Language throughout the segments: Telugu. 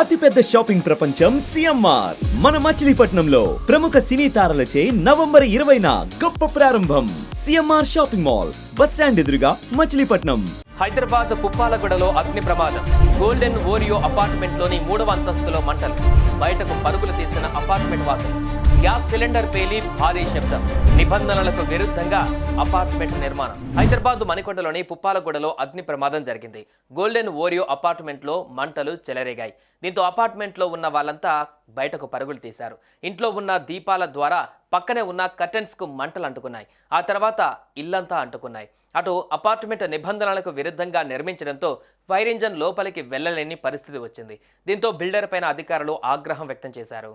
అతిపెద్ద షాపింగ్ ప్రపంచం సిఎంఆర్. మన మచిలీపట్నంలో ప్రముఖ సినీ తారలచే నవంబర్ ఇరవైన గొప్ప ప్రారంభం. CMR shopping mall. Bus stand ఎదురుగా మచిలీపట్నం. హైదరాబాద్ పుప్పాలగూడలో అగ్ని ప్రమాదం. గోల్డెన్ ఓరియో అపార్ట్మెంట్లోని మూడవ అంతస్తులో మంటలు. బయటకు పరుగులు తీసిన అపార్ట్మెంట్ వాసులు. గ్యాస్ సిలిండర్ పేలి భారీ శబ్దం. నిబంధనలకు విరుద్ధంగా అపార్ట్మెంట్ నిర్మాణం. హైదరాబాద్ మణికొండలోని పుప్పాలగూడలో అగ్ని ప్రమాదం జరిగింది. గోల్డెన్ ఓరియో అపార్ట్మెంట్లో మంటలు చెలరేగాయి. దీంతో అపార్ట్మెంట్లో ఉన్న వాళ్ళంతా బయటకు పరుగులు తీశారు. ఇంట్లో ఉన్న దీపాల ద్వారా పక్కనే ఉన్న కర్టెన్స్కు మంటలు అంటుకున్నాయి. ఆ తర్వాత ఇల్లంతా అంటుకున్నాయి. అటు అపార్ట్మెంట్ నిబంధనలకు విరుద్ధంగా నిర్మించడంతో ఫైర్ ఇంజన్ లోపలికి వెళ్ళలేని పరిస్థితి వచ్చింది. దీంతో బిల్డర్ పైన అధికారులు ఆగ్రహం వ్యక్తం చేశారు.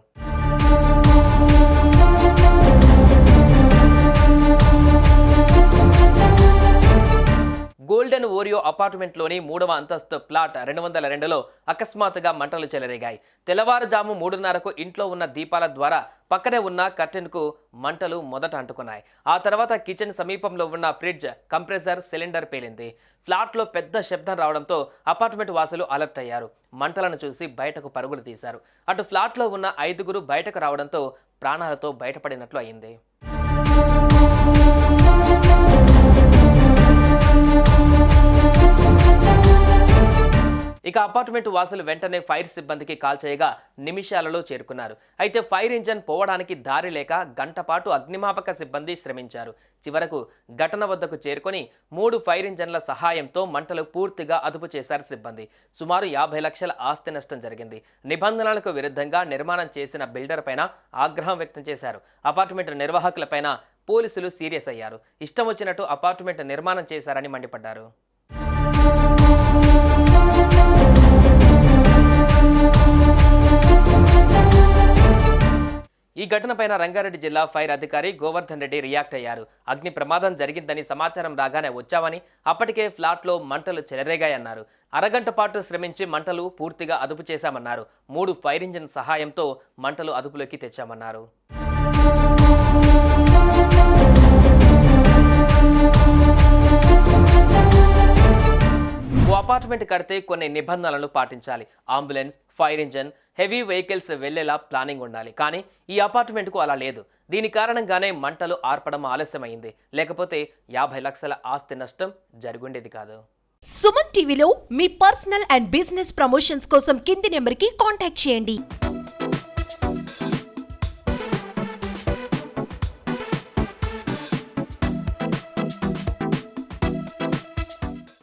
గోల్డెన్ ఓరియో అపార్ట్మెంట్లోని మూడవ అంతస్తు ప్లాట్ రెండు వందల రెండులో అకస్మాత్తుగా మంటలు చెలరేగాయి. తెల్లవారుజాము మూడున్నరకు ఇంట్లో ఉన్న దీపాల ద్వారా పక్కనే ఉన్న కర్టెన్కు మంటలు మొదట అంటుకున్నాయి. ఆ తర్వాత కిచెన్ సమీపంలో ఉన్న ఫ్రిడ్జ్ కంప్రెసర్ సిలిండర్ పేలింది. ఫ్లాట్లో పెద్ద శబ్దం రావడంతో అపార్ట్మెంట్ వాసులు అలర్ట్ అయ్యారు. మంటలను చూసి బయటకు పరుగులు తీశారు. అటు ఫ్లాట్లో ఉన్న ఐదుగురు బయటకు రావడంతో ప్రాణాలతో బయటపడినట్లు అయింది. ఇక అపార్ట్మెంట్ వాసులు వెంటనే ఫైర్ సిబ్బందికి కాల్ చేయగా నిమిషాలలో చేరుకున్నారు. అయితే ఫైర్ ఇంజన్ పోవడానికి దారి లేక గంట పాటు అగ్నిమాపక సిబ్బంది శ్రమించారు. చివరకు ఘటన వద్దకు చేరుకొని మూడు ఫైర్ ఇంజన్ల సహాయంతో మంటలు పూర్తిగా అదుపు చేశారు సిబ్బంది. సుమారు యాభై లక్షల ఆస్తి నష్టం జరిగింది. నిబంధనలకు విరుద్ధంగా నిర్మాణం చేసిన బిల్డర్ పైన ఆగ్రహం వ్యక్తం చేశారు. అపార్ట్మెంట్ నిర్వాహకులపైన పోలీసులు సీరియస్ అయ్యారు. ఇష్టం వచ్చినట్టు అపార్ట్మెంట్ నిర్మాణం చేశారని మండిపడ్డారు. ఈ ఘటనపైన రంగారెడ్డి జిల్లా ఫైర్ అధికారి గోవర్ధన్ రెడ్డి రియాక్ట్ అయ్యారు. అగ్ని ప్రమాదం జరిగిందని సమాచారం రాగానే వచ్చామని అప్పటికే ఫ్లాట్లో మంటలు చెలరేగాయన్నారు. అరగంట పాటు శ్రమించి మంటలు పూర్తిగా అదుపు చేశామన్నారు. మూడు ఫైర్ ఇంజిన్ సహాయంతో మంటలు అదుపులోకి తెచ్చామన్నారు. అపార్ట్మెంట్ కడితే కొన్ని నిబంధనలను పాటించాలి. Ambulance fire engine heavy vehicles వెళ్ళేలా ప్లానింగ్ ఉండాలి. కానీ ఈ అపార్ట్మెంట్కు అలా లేదు. దీని కారణంగానే మంటలు ఆర్పడం ఆలస్యమైంది. లేకపోతే యాభై లక్షల ఆస్తి నష్టం జరుగుండేది కాదు. సుమన్ టీవీలో మీ పర్సనల్ అండ్ బిజినెస్ ప్రమోషన్స్ కోసం కింది నెంబర్కి కాంటాక్ట్ చేయండి.